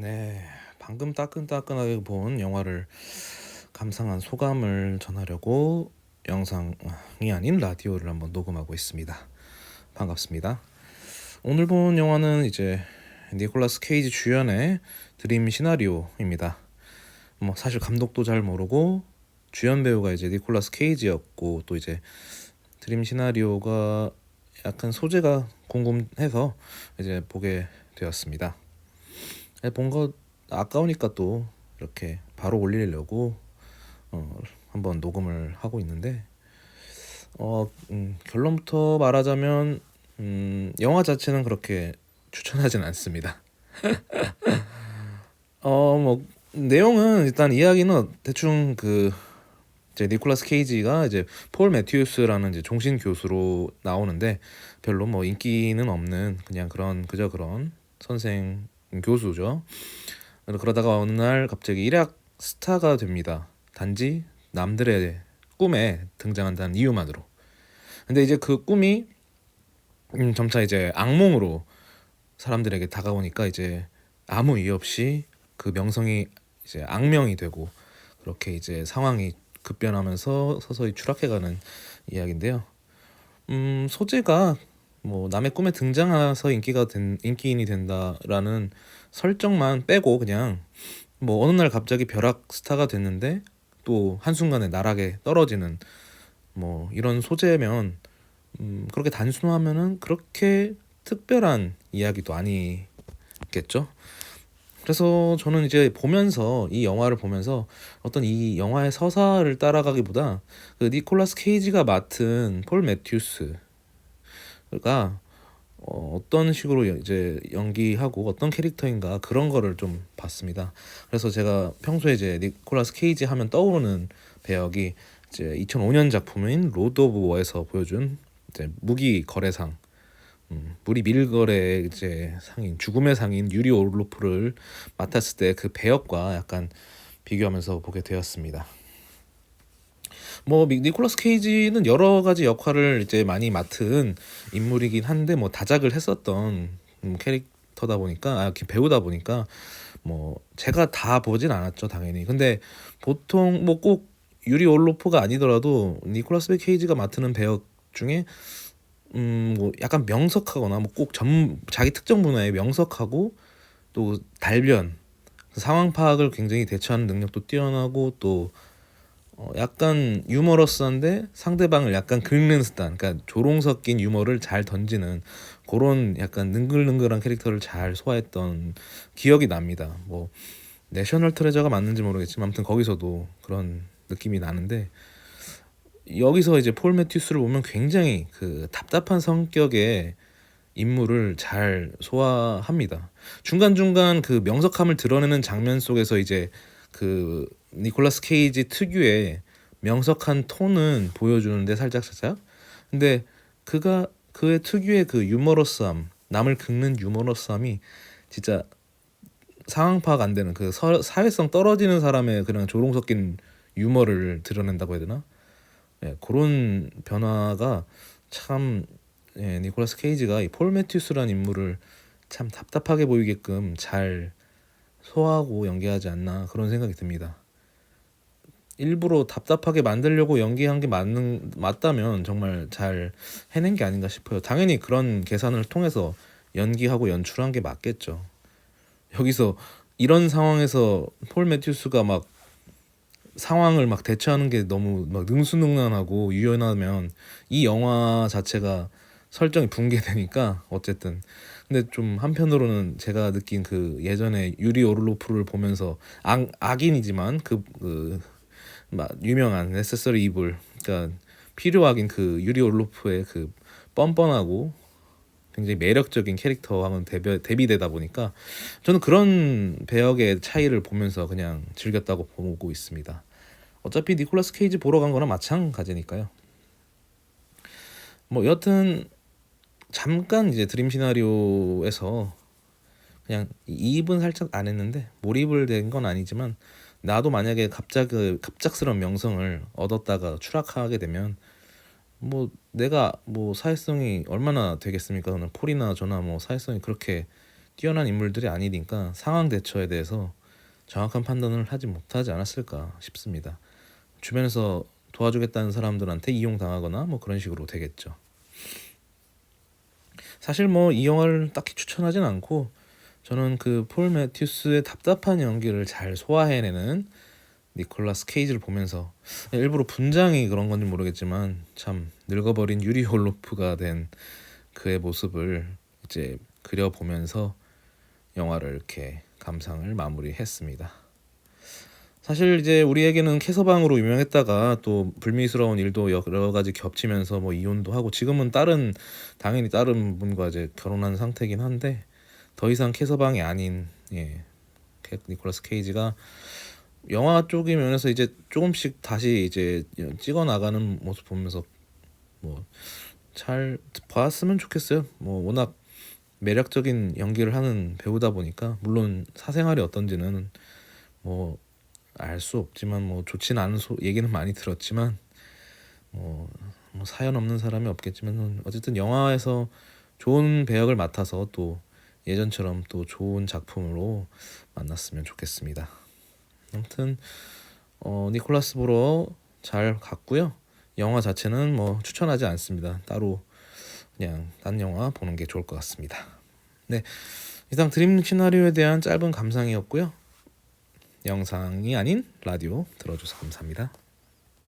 네, 방금 따끈따끈하게 본 영화를 감상한 소감을 전하려고 영상이 아닌 라디오를 한번 녹음하고 있습니다. 반갑습니다. 오늘 본 영화는 이제 니콜라스 케이지 주연의 드림 시나리오입니다. 뭐 사실 감독도 잘 모르고 주연 배우가 이제 니콜라스 케이지였고 또 이제 드림 시나리오가 약간 소재가 궁금해서 이제 보게 되었습니다. 본 거 아까우니까 또 이렇게 바로 올리려고 어, 한번 녹음을 하고 있는데 어, 음, 결론부터 말하자면 음, 영화 자체는 그렇게 추천하진 않습니다. 어, 뭐 내용은 일단 이야기는 대충 그 이제 니콜라스 케이지가 이제 폴 매튜스라는 이제 종신 교수로 나오는데 별로 뭐 인기는 없는 그냥 그런 그저 그런 선생 교수죠. 그러다가 어느 날 갑자기 일약 스타가 됩니다. 단지 남들의 꿈에 등장한다는 이유만으로. 근데 이제 그 꿈이 음, 점차 이제 악몽으로 사람들에게 다가오니까 이제 아무 이유 없이 그 명성이 이제 악명이 되고 그렇게 이제 상황이 급변하면서 서서히 추락해가는 이야기인데요. 음, 소재가 뭐 남의 꿈에 등장해서 인기가 된 인기인이 된다라는 설정만 빼고 그냥 뭐 어느 날 갑자기 벼락 스타가 됐는데 또 한순간에 나락에 떨어지는 뭐 이런 소재면 음 그렇게 단순하면은 그렇게 특별한 이야기도 아니겠죠. 그래서 저는 이제 보면서 이 영화를 보면서 어떤 이 영화의 서사를 따라가기보다 그 니콜라스 케이지가 맡은 폴 매튜스 가 어, 어떤 식으로 이제 연기하고 어떤 캐릭터인가 그런 거를 좀 봤습니다. 그래서 제가 평소에 이제 니콜라스 케이지 하면 떠오르는 배역이 이제 2005년 작품인 로드 오브 워에서 보여준 이제 무기 거래상 음, 무리 밀거래 이제 상인 죽음의 상인 유리 올로프를 맡았을 때 그 배역과 약간 비교하면서 보게 되었습니다. 뭐 니콜라스 케이지는 여러 가지 역할을 이제 많이 맡은 인물이긴 한데 뭐 다작을 했었던 음, 캐릭터다 보니까 아 배우다 보니까 뭐 제가 다 보진 않았죠 당연히. 근데 보통 뭐 꼭 유리 올로프가 아니더라도 니콜라스 케이지가 맡는 배역 중에 음뭐 약간 명석하거나 뭐 꼭 전 자기 특정 분야에 명석하고 또 달변 상황 파악을 굉장히 대처하는 능력도 뛰어나고 또 어, 약간 유머러스한데 상대방을 약간 긁는 스타일, 그러니까 조롱 섞인 유머를 잘 던지는 그런 약간 능글능글한 캐릭터를 잘 소화했던 기억이 납니다. 뭐 내셔널 트레저가 맞는지 모르겠지만 아무튼 거기서도 그런 느낌이 나는데 여기서 이제 폴 매튜스를 보면 굉장히 그 답답한 성격의 인물을 잘 소화합니다. 중간중간 그 명석함을 드러내는 장면 속에서 이제 그 니콜라스 케이지 특유의 명석한 톤은 보여주는데 살짝 살짝. 근데 그가 그의 특유의 그 유머러스함, 남을 긁는 유머러스함이 진짜 상황 파악 안 되는 그 서, 사회성 떨어지는 사람의 그냥 조롱 섞인 유머를 드러낸다고 해야 되나? 예, 그런 변화가 참 예, 니콜라스 케이지가 이 폴 매튜스라는 인물을 참 답답하게 보이게끔 잘 소화하고 연기하지 않나 그런 생각이 듭니다. 일부러 답답하게 만들려고 연기한 게 맞는 맞다면 정말 잘 해낸 게 아닌가 싶어요. 당연히 그런 계산을 통해서 연기하고 연출한 게 맞겠죠. 여기서 이런 상황에서 폴 매튜스가 막 상황을 막 대처하는 게 너무 막 능수능란하고 유연하면 이 영화 자체가 설정이 붕괴되니까 어쨌든 근데 좀 한편으로는 제가 느낀 그 예전에 유리 오르로프를 보면서 악, 악인이지만 그, 그 유명한 네세서리 이블 그러니까 필요하긴 그 유리 오르로프의 그 뻔뻔하고 굉장히 매력적인 캐릭터와는 대비, 대비되다 보니까 저는 그런 배역의 차이를 보면서 그냥 즐겼다고 보고 있습니다. 어차피 니콜라스 케이지 보러 간 거나 마찬가지니까요. 뭐 여튼 잠깐 이제 드림 시나리오에서 그냥 이입은 살짝 안 했는데 몰입을 된 건 아니지만 나도 만약에 그 갑작스러운 명성을 얻었다가 추락하게 되면 뭐 내가 뭐 사회성이 얼마나 되겠습니까? 저는 폴이나 저나 뭐 사회성이 그렇게 뛰어난 인물들이 아니니까 상황 대처에 대해서 정확한 판단을 하지 못하지 않았을까 싶습니다. 주변에서 도와주겠다는 사람들한테 이용당하거나 뭐 그런 식으로 되겠죠. 사실 뭐 이 영화를 딱히 추천하진 않고 저는 그 폴 매튜스의 답답한 연기를 잘 소화해내는 니콜라스 케이지를 보면서 일부러 분장이 그런 건지 모르겠지만 참 늙어버린 유리 홀로프가 된 그의 모습을 이제 그려보면서 영화를 이렇게 감상을 마무리했습니다. 사실 이제 우리에게는 캐서방으로 유명했다가 또 불미스러운 일도 여러 가지 겹치면서 뭐 이혼도 하고 지금은 다른 당연히 다른 분과 이제 결혼한 상태긴 한데 더 이상 캐서방이 아닌 예 캐- 니콜라스 케이지가 영화 쪽의 면에서 이제 조금씩 다시 이제 찍어 나가는 모습 보면서 뭐 잘 봤으면 좋겠어요. 뭐 워낙 매력적인 연기를 하는 배우다 보니까 물론 사생활이 어떤지는 뭐 알 수 없지만 뭐 좋진 않은 소, 얘기는 많이 들었지만 뭐, 뭐 사연 없는 사람이 없겠지만 어쨌든 영화에서 좋은 배역을 맡아서 또 예전처럼 또 좋은 작품으로 만났으면 좋겠습니다. 아무튼 어, 니콜라스 보러 잘 갔고요. 영화 자체는 뭐 추천하지 않습니다. 따로 그냥 딴 영화 보는 게 좋을 것 같습니다. 네, 이상 드림 시나리오에 대한 짧은 감상이었고요. 영상이 아닌 라디오 들어줘서 감사합니다.